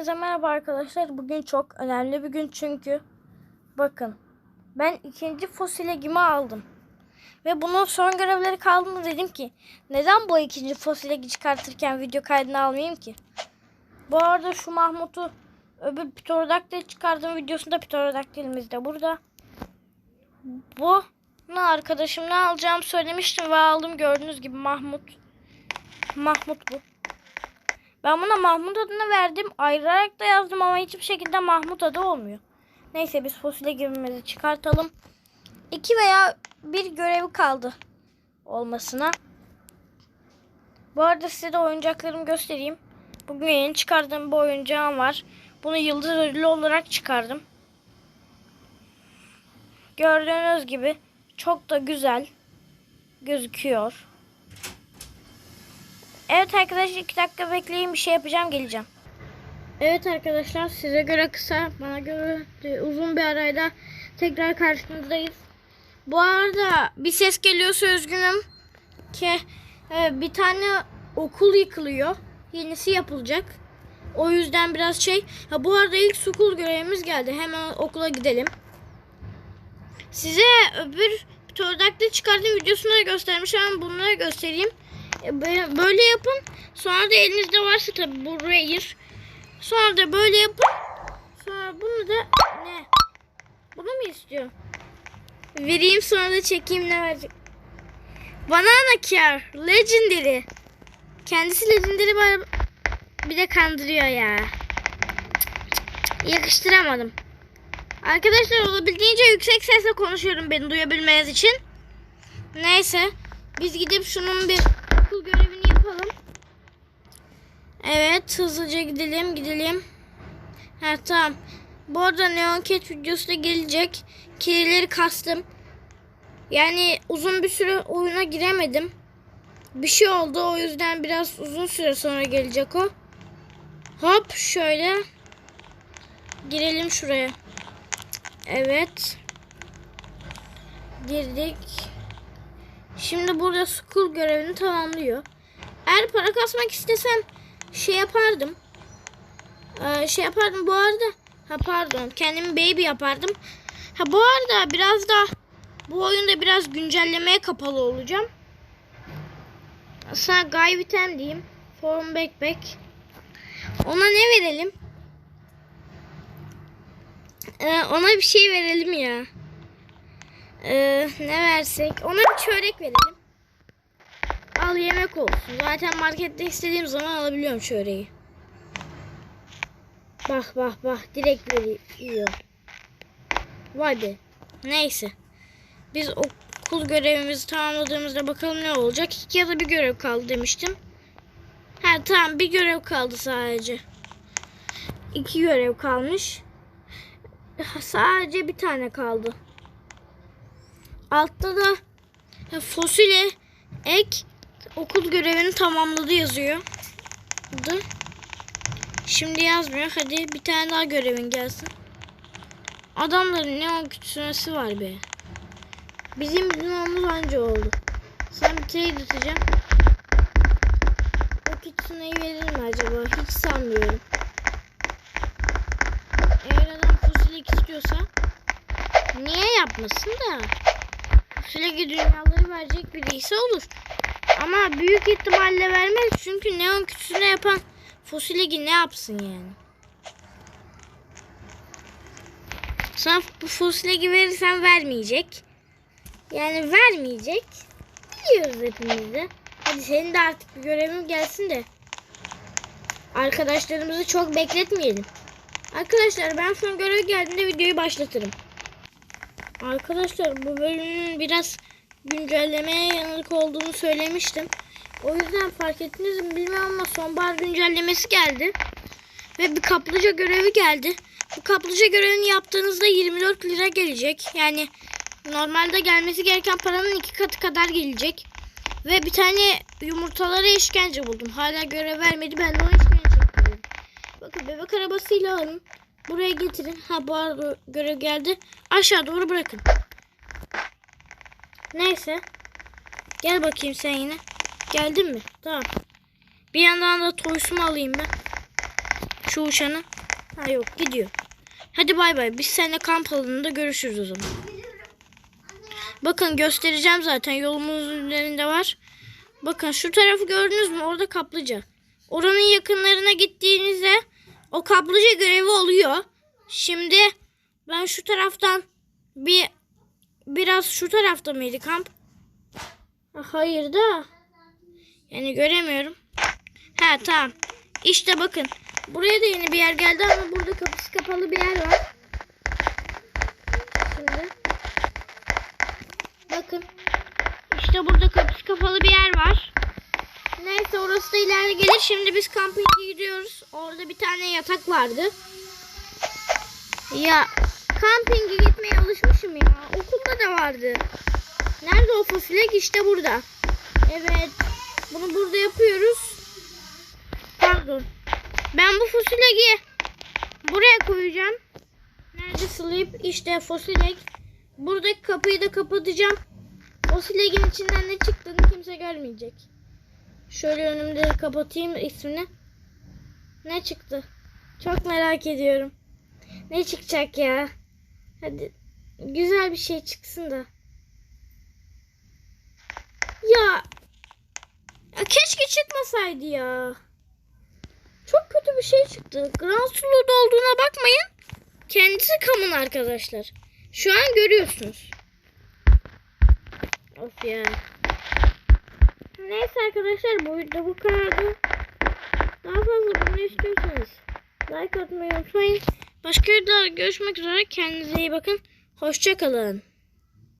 Hepinize merhaba arkadaşlar. Bugün çok önemli bir gün çünkü bakın ben ikinci fosil egimi aldım. Ve bunun son görevleri kaldığında dedim ki neden bu ikinci fosil egi çıkartırken video kaydını almayayım ki? Bu arada şu Mahmut'u öbür Pterodactyl çıkardığım videosunda Pterodactyl'imiz de burada. Bu ne arkadaşım ne alacağımı söylemiştim ve aldım gördüğünüz gibi Mahmut. Mahmut bu. Ben buna Mahmut adını verdim. Ayırarak da yazdım ama hiçbir şekilde Mahmut adı olmuyor. Neyse biz fosile girmemizi çıkartalım. İki veya bir görevi kaldı olmasına. Bu arada size de oyuncaklarımı göstereyim. Bugün yeni çıkardığım bir oyuncağım var. Bunu yıldız ödülü olarak çıkardım. Gördüğünüz gibi çok da güzel gözüküyor. Evet arkadaşlar iki dakika bekleyin bir şey yapacağım geleceğim. Evet arkadaşlar size göre kısa bana göre uzun bir arayla tekrar karşınızdayız. Bu arada bir ses geliyorsa üzgünüm ki e, bir tane okul yıkılıyor. Yenisi yapılacak. O yüzden biraz şey. Ha, bu arada ilk sukul görevimiz geldi. Hemen okula gidelim. Size öbür Pterodactyl çıkardığım videosunu da göstermişim ama bunları göstereyim. Böyle yapın. Sonra da elinizde varsa tabi bu rare. Sonra da böyle yapın. Sonra bunu da ne? Bunu mu istiyor? Vereyim sonra da çekeyim ne verecek. Banana Care Legendary. Kendisi Legendary bana bir de kandırıyor ya. Yakıştıramadım. Arkadaşlar olabildiğince yüksek sesle konuşuyorum beni duyabilmeniz için. Neyse. Biz gidip şunun bir okul görevini yapalım. Evet hızlıca gidelim gidelim. Ha tamam. Bu arada Neon Cat videosu da gelecek. Kirileri kastım. Yani uzun bir süre oyuna giremedim. Bir şey oldu o yüzden biraz uzun süre sonra gelecek o. Hop şöyle. Girelim şuraya. Evet. Girdik. Şimdi burada school görevini tamamlıyor. Eğer para kasmak istesem şey yapardım. Ee, şey yapardım bu arada. Ha pardon. Kendimi baby yapardım. Ha bu arada biraz da bu oyunda biraz güncellemeye kapalı olacağım. Sana Guy Item diyeyim. Form Backpack. Ona ne verelim? Ee, ona bir şey verelim ya. Ee, ne versek? Ona bir çörek verelim. Al yemek olsun. Zaten markette istediğim zaman alabiliyorum çöreği. Bak bak bak direkt veriyor. Vay be. Neyse. Biz okul görevimizi tamamladığımızda bakalım ne olacak. İki ya da bir görev kaldı demiştim. Ha tamam bir görev kaldı sadece. İki görev kalmış. Sadece bir tane kaldı. Altta da fosile ek okul görevini tamamladı yazıyor. Şimdi yazmıyor. Hadi bir tane daha görevin gelsin. Adamların ne o kütüphanesi var be. Bizim binamız anca oldu. Sen bir trade atacağım. O kütüphaneyi verir mi acaba? Hiç sanmıyorum. Eğer adam fosilik istiyorsa niye yapmasın da? Sürekli dünyaları verecek birisi olur. Ama büyük ihtimalle vermez çünkü neon kütüsüne yapan fosilegi ne yapsın yani? Sana bu fosilegi verirsen vermeyecek. Yani vermeyecek. Biliyoruz hepimiz de. Hadi senin de artık bir görevin gelsin de. Arkadaşlarımızı çok bekletmeyelim. Arkadaşlar ben son görev geldiğinde videoyu başlatırım. Arkadaşlar bu bölümün biraz güncellemeye yanık olduğunu söylemiştim. O yüzden fark ettiniz mi bilmiyorum ama sonbahar güncellemesi geldi. Ve bir kaplıca görevi geldi. Bu kaplıca görevini yaptığınızda 24 lira gelecek. Yani normalde gelmesi gereken paranın iki katı kadar gelecek. Ve bir tane yumurtalara işkence buldum. Hala görev vermedi. Ben de o işkence yapıyorum. Bakın bebek arabasıyla alın. Buraya getirin. Ha bu arada görev geldi. Aşağı doğru bırakın. Neyse. Gel bakayım sen yine. Geldin mi? Tamam. Bir yandan da toysumu alayım ben. Şu uçanı. Ha yok gidiyor. Hadi bay bay. Biz seninle kamp alanında görüşürüz o zaman. Bakın göstereceğim zaten yolumuzun üzerinde var. Bakın şu tarafı gördünüz mü? Orada kaplıca. Oranın yakınlarına gittiğinizde o kaplıca görevi oluyor. Şimdi ben şu taraftan bir biraz şu tarafta mıydı kamp? Ha, Hayır da. Yani göremiyorum. Ha tamam. İşte bakın. Buraya da yeni bir yer geldi ama burada kapısı kapalı bir yer var. Şimdi. Bakın. İşte burada kapısı kapalı bir yer var. Neyse orası da ileride gelir. Şimdi biz kampinge gidiyoruz. Orada bir tane yatak vardı. Ya kampinge gitmeye alışmışım ya. Okulda da vardı. Nerede o fasulye? İşte burada. Evet. Bunu burada yapıyoruz. Pardon. Ben bu fasulyeyi buraya koyacağım. Nerede sleep? İşte fasulye. Buradaki kapıyı da kapatacağım. O içinden ne çıktığını kimse görmeyecek. Şöyle önümde kapatayım ismini. Ne çıktı? Çok merak ediyorum. Ne çıkacak ya? Hadi güzel bir şey çıksın da. Ya, ya keşke çıkmasaydı ya. Çok kötü bir şey çıktı. Grand Sulu'da olduğuna bakmayın. Kendisi kamun arkadaşlar. Şu an görüyorsunuz. Of ya. Neyse arkadaşlar bu video bu kadardı. Daha fazla bunu istiyorsanız like atmayı unutmayın. Başka videolarda görüşmek üzere. Kendinize iyi bakın. Hoşçakalın.